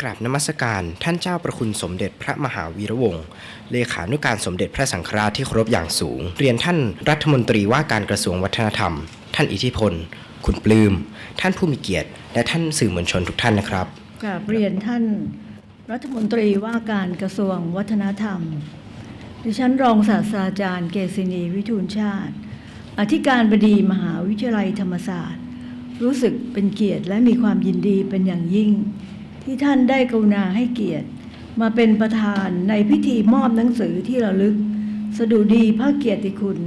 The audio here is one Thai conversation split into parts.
กราบนมัสการท่านเจ้าประคุณสมเด็จพระมหาวีระวงศ์เลขานุการสมเด็จพระสังฆราชที่เคารพอย่างสูง เรียนท่านรัฐมนตรีว่าการกระทรวงวัฒนธรรม ท่านอิทธิพล คุณปลื้ม ท่านผู้มีเกียรติ และท่านสื่อมวลชนทุกท่านนะครับกราบเรียนท่านรัฐมนตรีว่าการกระทรวงวัฒนธรรม ดิฉันรองศาสตราจารย์เกษินีวิทูลชาติ อธิการบดีมหาวิทยาลัยธรรมศาสตร์ รู้สึกเป็นเกียรติและมีความยินดีเป็นอย่างยิ่ง ที่ท่านได้กรุณาให้เกียรติ มาเป็นประธานในพิธีมอบหนังสือที่ระลึก สดุดีพระเกียรติคุณ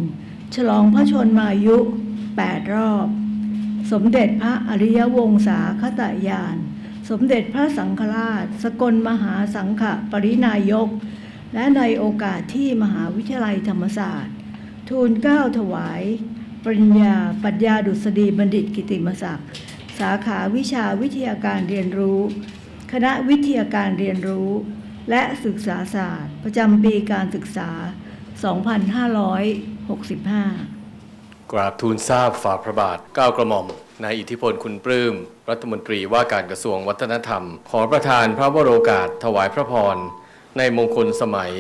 ฉลองพระชนมายุ 8 รอบ สมเด็จพระอริยวงศาคตยาน สมเด็จพระสังฆราช สกลมหาสังฆปรินายก และในโอกาสที่มหาวิทยาลัยธรรมศาสตร์ ทูลเกล้าถวาย ปริญญาปรัญญาดุษฎีบัณฑิตกิติมศักดิ์สาขาวิชาวิทยาการเรียนรู้ คณะวิทยาการเรียนรู้ และศึกษาศาสตร์ ประจำปีการศึกษา 2565 กราบทูลทราบฝ่าพระบาทเก้ากระหม่อมนายอิทธิพลคุณปลื้ม รัฐมนตรีว่าการกระทรวงวัฒนธรรม ขอประทานพระวโรกาสถวายพระพร ในมงคลสมัย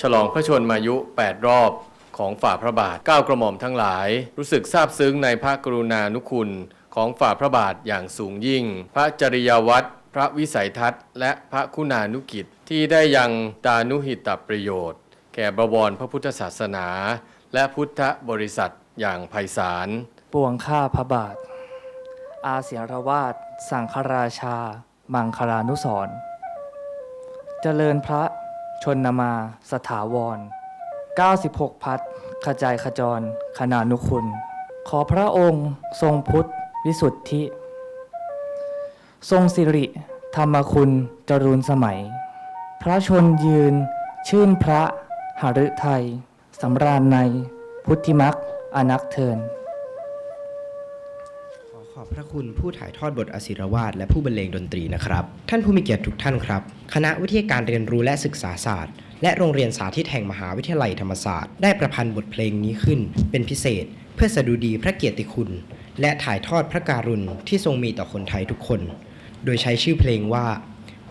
ฉลองพระชนมายุ 8 รอบของฝ่าพระบาทเก้ากระหม่อมทั้งหลาย รู้สึกซาบซึ้งในพระกรุณานุคุณของฝ่าพระบาทอย่างสูงยิ่ง พระจริยวัตร พระวิสัยทัศน์ และพระคุณานุกิจที่ได้ยังตานุหิตประโยชน์ แก่บวรพระพุทธศาสนา และพุทธบริษัทอย่างไพศาลปวงข้าพระบาท อาเสียรวาสสังฆราชา มังคลานุสรณ์เจริญพระชนมาสถาวร 96 พัดขจายขจรขนานุคุณ ขอพระองค์ทรงพุทธวิสุทธิ ทรงสิริ ธรรมคุณจรูนสมัย พระชนยืน ชื่นพระหฤทัยสำราญใน พุทธิมักอนักเทิน ขอขอบพระคุณผู้ถ่ายทอดบทอศิรวาทและผู้บรรเลงดนตรีนะครับ ท่านผู้มีเกียรติทุกท่านครับ คณะวิทยาการเรียนรู้และศึกษาศาสตร์ และโรงเรียนสาธิตแห่งมหาวิทยาลัยธรรมศาสตร์ได้ประพันธ์บทเพลงนี้ขึ้น เป็นพิเศษ เพื่อสดุดีพระเกียรติคุณ และถ่ายทอดพระการุณที่ทรงมีต่อคนไทยทุกคน โดยใช้ชื่อเพลงว่า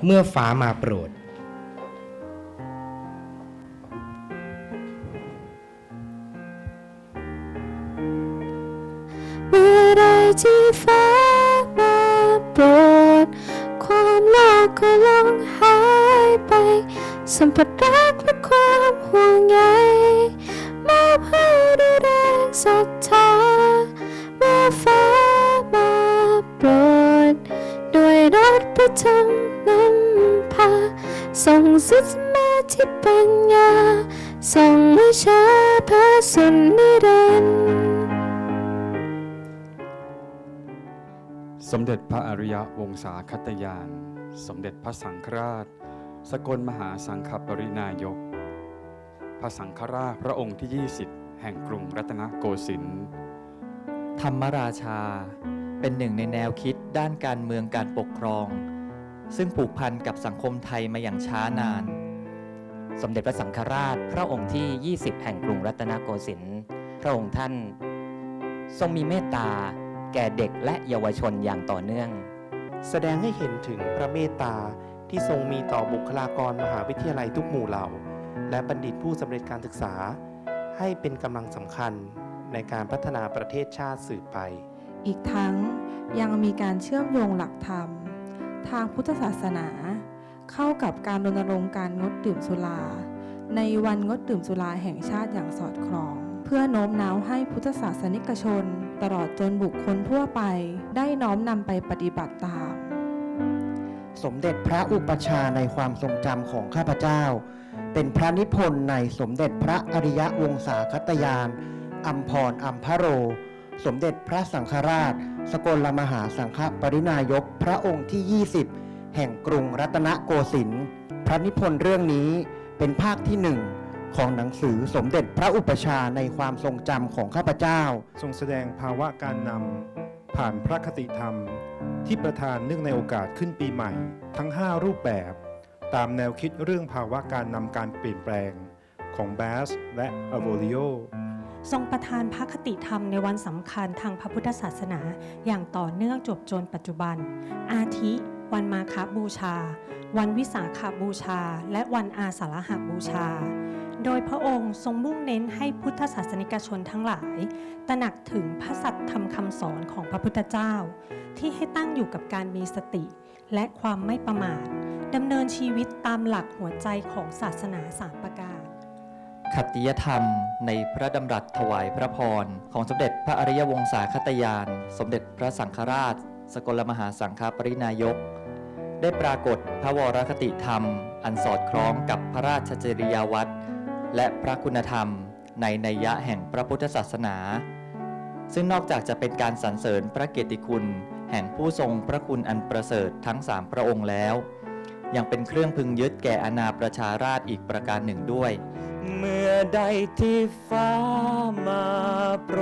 เมื่อฟ้ามาโปรดเมื่อไรที่ฟ้ามาโปรด ความโลกก็ลงหายไป สัมผัสรักและความห่วงใยมอบให้ด้แรงศรั รถประจำนำพาส่งสิทธิมาที่ปัญญาส่งวิชาพระสุนนิรันดร์สมเด็จพระอริยวงศาคตยาน สมเด็จพระสังฆราช สกลมหาสังฆปรินายก พระสังฆราชพระองค์ที่ 20 แห่งกรุงรัตนโกสินทร์ ธรรมราชา เป็นหนึ่งในแนวคิดด้านการเมืองการปกครอง ซึ่งผูกพันกับสังคมไทยมาอย่างช้านาน สมเด็จพระสังฆราช พระองค์ที่ 20 แห่งกรุงรัตนโกสินทร์พระองค์ท่าน ทรงมีเมตตาแก่เด็กและเยาวชนอย่างต่อเนื่อง แสดงให้เห็นถึงพระเมตตาที่ทรงมีต่อบุคลากรมหาวิทยาลัยทุกหมู่เหล่า และบัณฑิตผู้สำเร็จการศึกษา ให้เป็นกำลังสำคัญในการพัฒนาประเทศชาติสืบไป อีกทั้งยังมีการเชื่อมโยงหลักธรรม ทางพุทธศาสนา เข้ากับการรณรงค์การงดดื่มสุรา ในวันงดดื่มสุราแห่งชาติอย่างสอดคล้อง เพื่อโน้มน้าวให้พุทธศาสนิกชน ตลอดจนบุคคลทั่วไป ได้น้อมนำไปปฏิบัติตาม สมเด็จพระอุปชาในความทรงจำของข้าพเจ้า เป็นพระนิพนธ์ในสมเด็จพระอริยวงศาคตยานอัมพรอัมพโร สมเด็จพระสังฆราช สกลมหาสังฆปรินายกพระองค์ที่ 20 แห่งกรุงรัตนโกสินทร์พระนิพนธ์เรื่องนี้เป็นภาคที่หนึ่งของหนังสือสมเด็จพระอุปชาในความทรงจำของข้าพเจ้า ทรงแสดงภาวะการนำผ่านพระคติธรรม ที่ประทานเนื่องในโอกาสขึ้นปีใหม่ ทั้ง 5 รูปแบบ ตามแนวคิดเรื่องภาวะการนำการเปลี่ยนแปลงของแบสและอโวลิโอ ทรงประทานพระคติธรรมในวันสำคัญทางพระพุทธศาสนา อย่างต่อเนื่องจบจนปัจจุบัน อาทิ วันมาคบูชา วันวิสาขาบูชา และวันอาสาฬหบูชา โดยพระองค์ทรงมุ่งเน้นให้พุทธศาสนิกชนทั้งหลาย ตระหนักถึงพระสัตธรรมคำสอนของพระพุทธเจ้า ที่ให้ตั้งอยู่กับการมีสติ และความไม่ประมาทดำเนินชีวิตตามหลักหัวใจของศาสนาสามประการ ขติยธรรมในพระดำรัสถวายพระพร ของสมเด็จพระอริยวงศาคตยาน สมเด็จพระสังฆราช สกลมหาสังฆปรินายก ได้ปรากฏพระวรคติธรรม อันสอดคล้องกับพระราชจริยวัตรและพระคุณธรรม ในนัยยะแห่งพระพุทธศาสนา ซึ่งนอกจากจะเป็นการสรรเสริญพระเกียรติคุณ แห่งผู้ทรงพระคุณอันประเสริฐทั้งสามพระองค์แล้ว ยังเป็นเครื่องพึงยึดแก่อาณาประชาราชอีกประการหนึ่งด้วย เมื่อใดที่ฟ้ามาโปร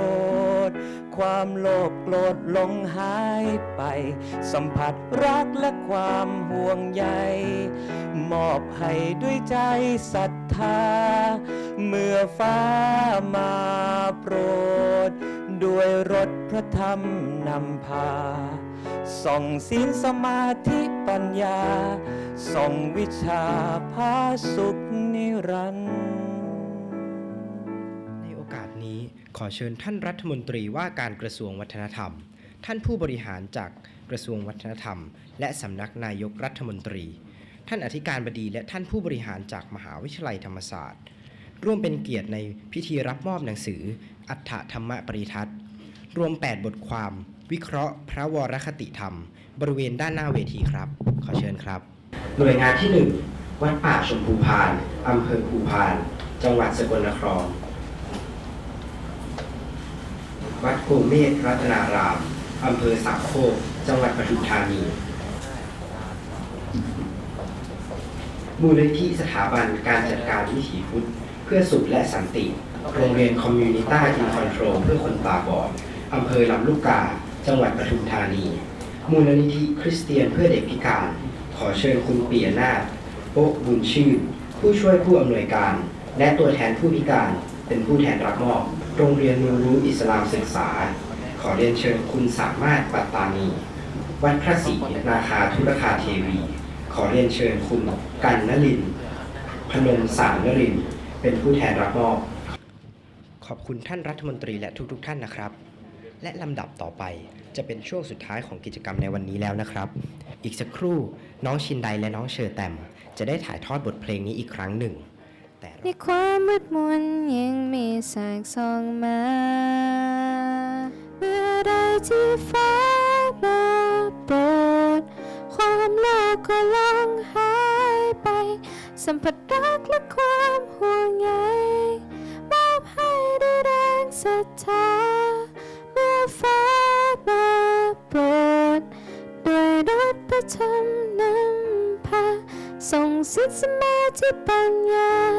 ด ความโลภโกรธลงหายไป สัมผัสรักและความห่วงใยมอบให้ด้วยใจศรัทธา เมื่อฟ้ามาโปรด ด้วยรถพระธรรมนำพา ส่องศีลสมาธิปัญญา ส่องวิชาพาสุขนิรันดร์ ขอเชิญท่านรัฐมนตรีว่าการกระทรวงวัฒนธรรม ท่านผู้บริหารจากกระทรวงวัฒนธรรม และสำนักนายกรัฐมนตรี ท่านอธิการบดีและท่านผู้บริหารจากมหาวิทยาลัยธรรมศาสตร์ ร่วมเป็นเกียรติในพิธีรับมอบหนังสือ อัฏฐธรรมปริทัศน์ รวม 8 บทความ วิเคราะห์ พระวรคติธรรม บริเวณด้านหน้าเวทีครับ ขอเชิญครับ หน่วยงานที่ 1 วัดป่าชมพูพานอำเภอภูพาน จังหวัดสกลนคร วัดโกเมฆรัตนาราม อำเภอสามโคก จังหวัดปทุมธานี มูลนิธิสถาบันการจัดการวิถีพุทธ เพื่อสุขและสันติ โรงเรียนคอมมูนิต้าอินคอนโทรลเพื่อคนตาบอด อำเภอลำลูกกา จังหวัดปทุมธานี มูลนิธิคริสเตียนเพื่อเด็กพิการ ขอเชิญคุณเปียนาถโป๊ะบุญชื่น ผู้ช่วยผู้อำนวยการ และตัวแทนผู้พิการเป็นผู้แทนรับมอบ โรงเรียนนูรู้อิสลามศึกษา ขอเรียนเชิญคุณสามารถปัตตานี วัดพระศรีนาคาธุรคาเทวี ขอเรียนเชิญคุณกันนลิน พนมสารนริน เป็นผู้แทนรับมอบ ขอบคุณท่านรัฐมนตรีและทุกๆทท่านนะครับ และลำดับต่อไปจะเป็นช่วงสุดท้ายของกิจกรรมในวันนี้แล้วนะครับ อีกสักครู่น้องชินไดและน้องเชอร์แตม จะได้ถ่ายทอดบทเพลงนี้อีกครั้งหนึ่ง แต่ในความมืดมนยังมีแสงส่องมา เมื่อใดที่ฟ้ามาโปรดความโลภก็ลองหายไป สัมผัสรักและความห่วงใยมอบให้ด้วยแรงศรัทธาเมื่อฟ้ามาโปรดด้วยรถพระธรรมนำพาส่งสิทธิสมาธิปัญญา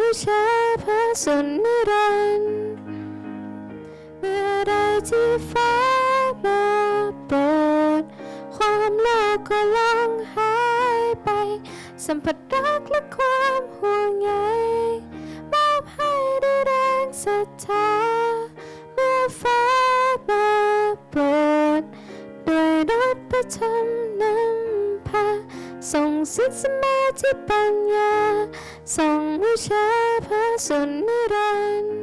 วิชาพระสุนนิรันดร์เมื่อใดที่ฟ้ามาโปรดความโลภก็ลองหายไป สัมผัสรักและความห่วงใยมอบให้ด้วยแรงศรัทธาเมื่อฟ้ามาโปรดด้วยรถพระธรรมนำพาส่งสิทธิ์สมา ธิปัญญาส่งวิชาพระสุนนิรันดร์